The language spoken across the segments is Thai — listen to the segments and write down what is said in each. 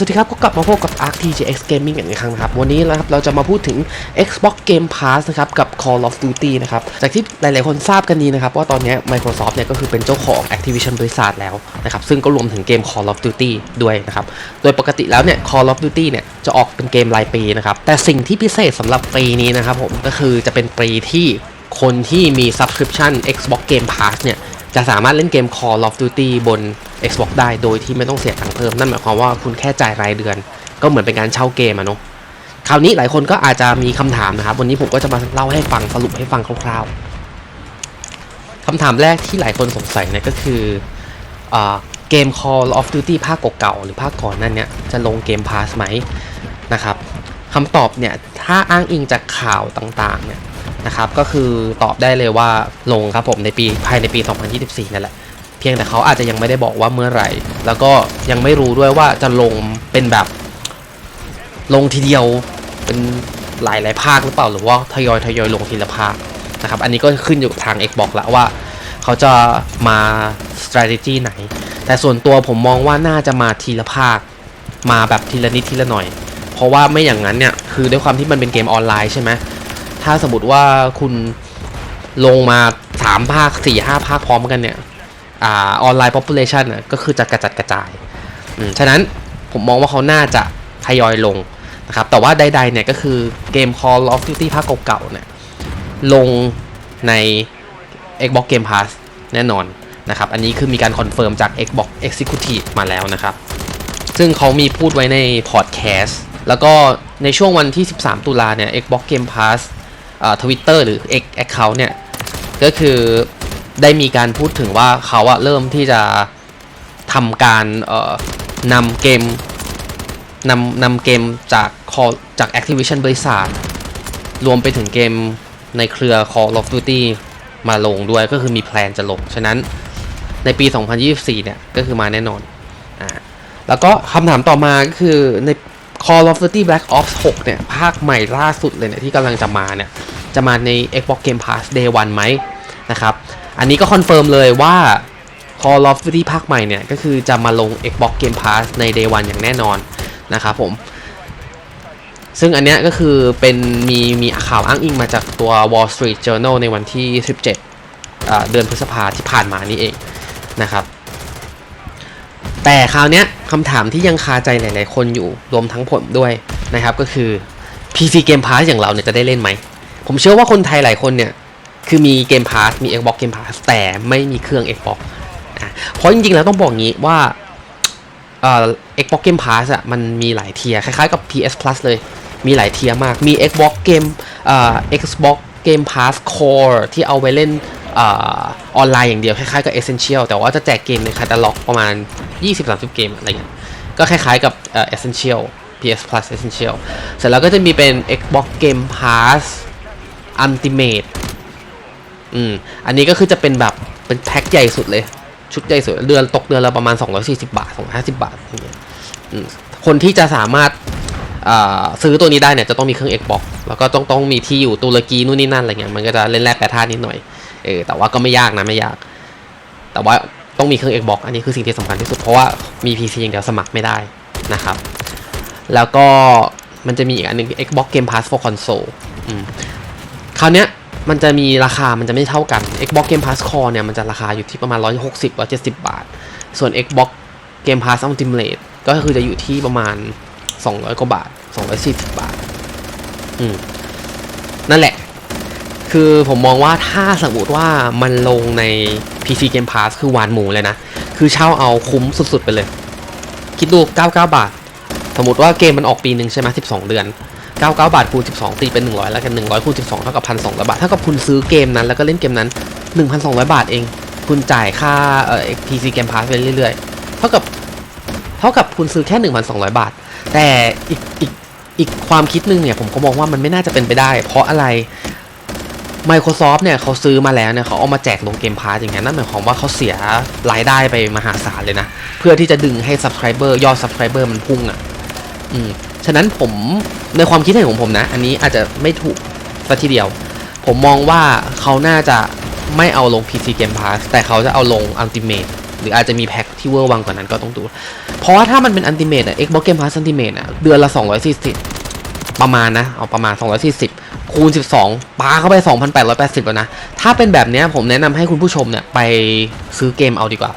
สวัสดีครับก็กลับมาพบกับ Arc TJX Gaming กันอีกครั้งนะครับ วันนี้นะครับเราจะมาพูดถึง Xbox Game Pass นะครับกับ Call of Duty นะครับ จากที่หลายๆคนทราบกันดีนะครับ ว่าตอนนี้ Microsoft เนี่ยก็คือเป็นเจ้าของ Activision Blizzard แล้วนะครับ ซึ่งก็รวมถึงเกม Call of Duty ด้วยนะครับ โดยปกติแล้วเนี่ย Call of Duty เนี่ยจะออกเป็นเกมรายปีนะครับ แต่สิ่งที่พิเศษสำหรับปีนี้นะครับผมก็คือจะเป็นปีที่คนที่มี subscription Xbox Game Pass เนี่ย จะสามารถเล่นเกม Call of Duty บน Xbox ได้โดยที่ไม่ต้องเสียตังค์เพิ่ม นั่นหมายความว่าคุณแค่จ่ายรายเดือน ก็เหมือนเป็นการเช่าเกมอะเนาะคราวนี้หลายคนก็อาจจะมีคำถามนะครับ วันนี้ผมก็จะมาเล่าให้ฟังสรุปให้ฟังคร่าวๆคำถามแรกที่หลายคนสงสัยเนี่ยก็คืออเกม Call of Duty ภาคเก่าๆหรือภาคก่อนนั่นเนี่ยจะลงเกม Pass ไหมนะครับคำตอบเนี่ยถ้าอ้างอิงจากข่าวต่างๆเนี่ย นะครับก็คือตอบได้เลยว่าลงครับผมในปีภายในปี 2024 นั่นแหละ เพียงแต่เขาอาจจะยังไม่ได้บอกว่าเมื่อไหร่ แล้วก็ยังไม่รู้ด้วยว่าจะลงเป็นแบบ ลงทีเดียวเป็นหลายหลายภาคหรือเปล่าหรือว่าทยอยทยอยลงทีละภาคนะครับอันนี้ก็ขึ้นอยู่กับทาง Xbox ละว่า เขาจะมา strategy ไหน แต่ส่วนตัวผมมองว่าน่าจะมาทีละภาค มาแบบทีละนิดทีละหน่อย เพราะว่าไม่อย่างนั้นเนี่ยคือด้วยความที่มันเป็นเกมออนไลน์ใช่ไหม ถ้าสมมติว่าคุณลงมาสามภาคสี่ห้าภาคพร้อมกันเนี่ยอ่าออนไลน์ population น่ะก็คือจะกระจัดกระจายอืมฉะนั้นผมมองว่าเขาน่าจะทยอยลงนะครับ แต่ว่าใดๆเนี่ยก็คือเกม Call of Duty ภาคเก่าๆเนี่ยลงใน Xbox Game Pass แน่นอนนะครับ อันนี้คือมีการคอนเฟิร์มจาก Xbox Executive มาแล้วนะครับ ซึ่งเขามีพูดไว้ในพอดแคสต์ แล้วก็ในช่วงวันที่ 13 ตุลาเนี่ย Xbox Game Pass อ่า Twitter หรือ X Account เนี่ย ก็คือได้มีการพูดถึงว่าเขาอะเริ่มที่จะทำการเอ่อนำเกมนำนำเกมจาก Call จาก Activision Blizzard รวมไปถึงเกมในเครือ Call of Duty มาลงด้วยก็คือมีแพลนจะลง ฉะนั้นในปี 2024 เนี่ย ก็คือมาแน่นอนอ่าแล้วก็คำถามต่อมาก็คือใน Call of Duty Black Ops 6 เนี่ย ภาคใหม่ล่าสุดเลยเนี่ย ที่กำลังจะมาเนี่ย จะมาใน Xbox Game Pass Day 1ไหมนะครับ อันนี้ก็คอนเฟิร์มเลยว่า Call of Duty ภาคใหม่เนี่ย ก็คือจะมาลง Xbox Game Pass ใน Day 1อย่างแน่นอนนะครับผม ซึ่งอันเนี้ยก็คือเป็นมีมีข่าวอ้างอิงมาจากตัว Wall Street Journal ในวันที่ 17 เดือนพฤษภาที่ผ่านมานี่เองนะครับ แต่คราวเนี้ยคำถามที่ยังคาใจหลาย ๆ คนอยู่รวมทั้งผมด้วยนะครับก็คือ PC Game Pass อย่างเราเนี่ยจะได้เล่นไหม ผมเชื่อว่าคนไทยหลายคนเนี่ย คือมีเกมพาสมี Xbox Game Pass แต่ไม่มีเครื่อง Xbox อะเพราะจริงๆแล้วต้องบอกงี้ว่าเอ่อ Xbox Game Pass อะมันมีหลายเทียร์คล้ายๆกับ PS Plus เลย มีหลายเทียร์มาก มี Xbox Game เอ่อ Xbox Game Pass Core ที่เอาไว้เล่นออนไลน์อย่างเดียว คล้ายๆกับ Essential แต่ว่าจะแจกเกมในคาตาล็อกประมาณ 20-30 เกมอะไรอย่างเงี้ยก็คล้ายๆกับ Essential PS Plus Essential เสร็จแล้วก็จะมีเป็น Xbox Game Pass Ultimate อืม อันนี้ก็คือจะเป็นแบบเป็นแพ็คใหญ่สุดเลย ชุดใหญ่สุดเดือนตกเดือนละประมาณ 240 บาท 250 บาทอย่างเงี้ยคนที่จะสามารถซื้อตัวนี้ได้เนี่ยจะต้องมีเครื่อง Xbox แล้วก็ต้องต้องมีที่อยู่ตุรกีนู่นนี่นั่นอะไรเงี้ยมันก็จะเล่นแร่แปรธาตุนิดหน่อยเออแต่ว่าก็ไม่ยากนะไม่ยาก แต่ว่าต้องมีเครื่อง Xbox อันนี้คือสิ่งที่สำคัญที่สุดเพราะว่ามี PC อย่างเดียวสมัครไม่ได้นะครับ แล้วก็มันจะมีอีกอันหนึง Xbox Game Pass for Console อืม คราวเนี้ยมันจะมีราคามันจะไม่เท่ากัน Xbox Game Pass Core เนี่ยมันจะราคาอยู่ที่ประมาณ 160 170 บาท ส่วน Xbox Game Pass Ultimate ก็คือจะอยู่ที่ประมาณ 200 กว่าบาท 240 บาท อืม นั่นแหละ คือผมมองว่าถ้าสมมติว่ามันลงใน PC Game Pass คือวานหมูเลยนะ คือเช่าเอาคุ้มสุดๆไปเลย คิดดู 99 บาท สมมติว่าเกมมันออกปีหนึ่งใช่ไหม12 เดือน 99 บาทคูณ 12 ตีเป็น 100 แล้วกัน 100คูณ12 เท่ากับ 1,200 บาท เท่ากับคุณซื้อเกมนั้น แล้วก็เล่นเกมนั้น 1,200 บาทเอง คุณจ่ายค่าเอ่อ PC Game Pass ไปเรื่อยๆ เท่ากับ เท่ากับคุณซื้อแค่ 1,200 บาท แต่อีกอีกอีกความคิดหนึงเนี่ย ผมก็มองว่ามันไม่น่าจะเป็นไปได้ เพราะอะไร Microsoft เนี่ยเขาซื้อมาแล้วเนี่ยเขาเอามาแจกลงเกมพาร์อย่างนั้นนั่นหมายความว่าเขาเสียรายได้ไปมหาศาลเลยนะ เพื่อที่จะดึงให้ subscriber ยอด subscriber มันพุ่งอะ อืมฉะนั้นผมในความคิดเห็นของผมนะ อันนี้อาจจะไม่ถูกสัทีเดียว ผมมองว่าเขาน่าจะไม่เอาลง PC Game Pass แต่เขาจะเอาลง Ultimate หรืออาจจะมีแพ็คที่เวอร์วังกว่านั้นก็ต้องดู เพราะว่าถ้ามันเป็นอันติเมตอะ Xbox Game Pass Ultimate อะเดือนละ 240 ประมาณนะ เอาประมาณ 240 คูณ 12ปาเข้าไป 2,880 แล้วนะ ถ้าเป็นแบบนี้ผมแนะนำให้คุณผู้ชมเนี่ยไปซื้อเกมเอาดีกว่า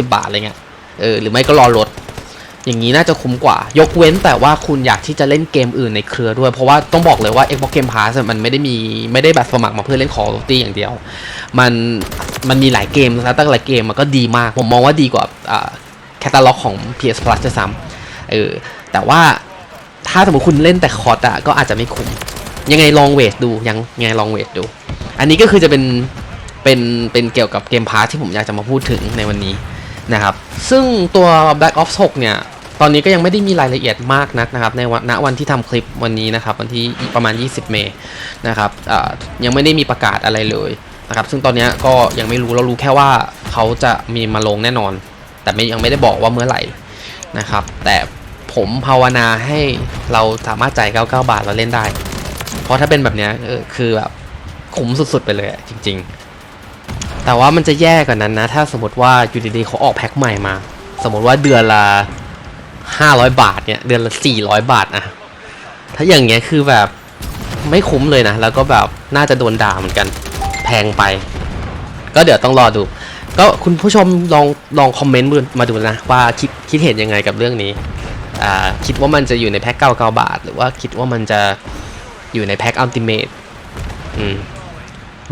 2,290 บาทอะไรเงี้ยเออหรือไม่ก็รอลด อย่างนี้น่าจะคุ้มกว่า ยกเว้นแต่ว่าคุณอยากที่จะเล่นเกมอื่นในเครือด้วย เพราะว่าต้องบอกเลยว่า Xbox Game Pass มันไม่ได้มีไม่ได้แบบสมัครมาเพื่อเล่น Call of Duty อย่างเดียว มันมันมีหลายเกมนะตั้งหลายเกมมันก็ดีมาก ผมมองว่าดีกว่าอ่าแคตตาล็อกของ PS Plus จะซ้ำเออแต่ว่าถ้าสมมติคุณเล่นแต่คอร์ดอะก็อาจจะไม่คุ้ม ยังไงลองเวทดูยังยังไงลองเวทดู อันนี้ก็คือจะเป็นเป็นเป็นเกี่ยวกับเกมพาร์ทที่ผมอยากจะมาพูดถึงในวันนี้นะครับ ซึ่งตัว Black Ops 6 เนี่ย ตอนนี้ก็ยังไม่ได้มีรายละเอียดมากนักนะครับในวันณวันที่ทำคลิปวันนี้นะครับวันที่ประมาณ 20 เมษนะครับยังไม่ได้มีประกาศอะไรเลยนะครับซึ่งตอนนี้ก็ยังไม่รู้เรารู้แค่ว่าเขาจะมีมาลงแน่นอน แต่ไม่ยังไม่ได้บอกว่าเมื่อไหร่นะครับ แต่ผมภาวนาให้เราสามารถจ่าย 99 บาทแล้วเล่นได้ เพราะถ้าเป็นแบบนี้คือแบบคุ้มสุด ๆ ไปเลยจริง ๆ แต่ว่ามันจะแย่กว่านั้นนะ ถ้าสมมติว่าอยู่ดีๆเขาออกแพ็คใหม่มา สมมติว่าเดือนละ 500บาทเนี่ยเดือนละ400บาทอะถ้าอย่างเงี้ยคือแบบไม่คุ้มเลยนะ แล้วก็แบบน่าจะโดนด่าเหมือนกันแพงไป ก็เดี๋ยวต้องรอดู ก็คุณผู้ชมลองลองคอมเมนต์มาดูนะ ว่าคิดคิดเห็นยังไงกับเรื่องนี้อ่าคิดว่ามันจะอยู่ในแพ็ค99บาท หรือว่าคิดว่ามันจะอยู่ในแพ็คอัลติเมทอืม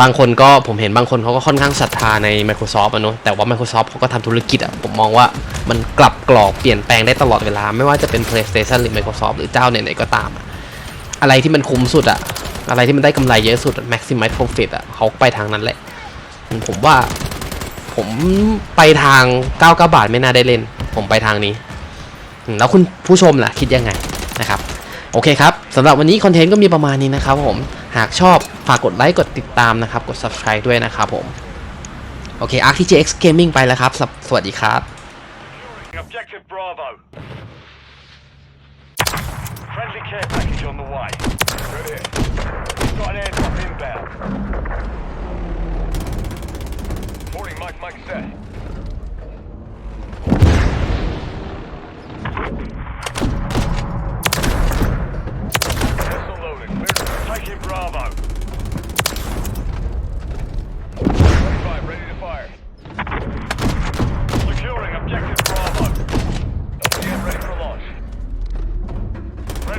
บางคนก็ผมเห็นบางคนเขาก็ค่อนข้างศรัทธาใน Microsoft อะเนอะแต่ว่า Microsoft เขาก็ทำธุรกิจอะผมมองว่ามันกลับกรอกเปลี่ยนแปลงได้ตลอดเวลา ไม่ว่าจะเป็น PlayStation หรือ Microsoft หรือเจ้าไหนๆก็ตามอะอะไรที่มันคุ้มสุดอะอะไรที่มันได้กำไรเยอะสุด maximize profit อะเขาไปทางนั้นแหละ ผมว่าผมไปทาง 99 บาทไม่น่าได้เล่น ผมไปทางนี้ แล้วคุณผู้ชมล่ะคิดยังไงนะครับ โอเคครับสำหรับวันนี้คอนเทนต์ก็มีประมาณนี้นะครับผม หากชอบฝากกดไลค์กดติดตามนะครับ กด subscribe ด้วยนะครับผม โอเค RTGX Gaming ไปแล้วครับสวสวัสดีครับ Objective Bravo. Friendly care package on the way. Ready. Got an airdrop inbound. Morning, Mike, Mike set.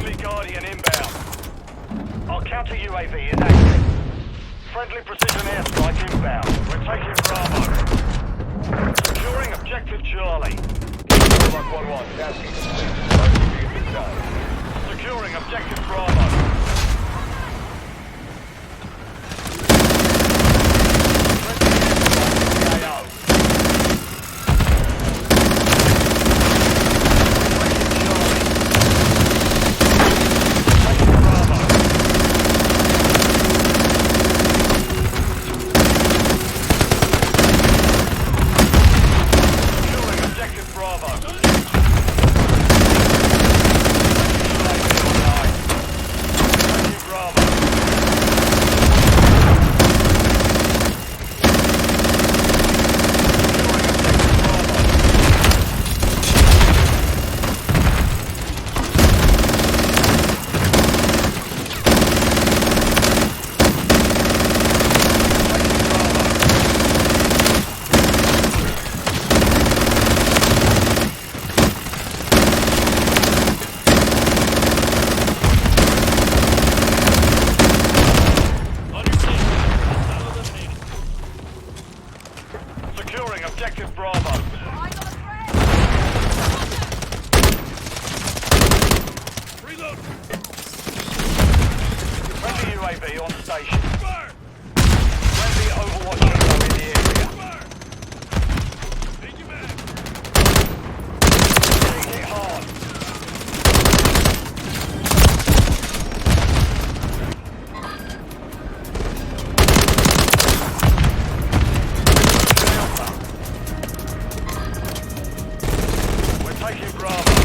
Friendly Guardian inbound. Our counter UAV is active. Friendly precision airstrike inbound. We're taking Bravo. Securing objective Charlie. Lock 1-1, tasking complete. RTB at this time. Securing objective Bravo. Bravo.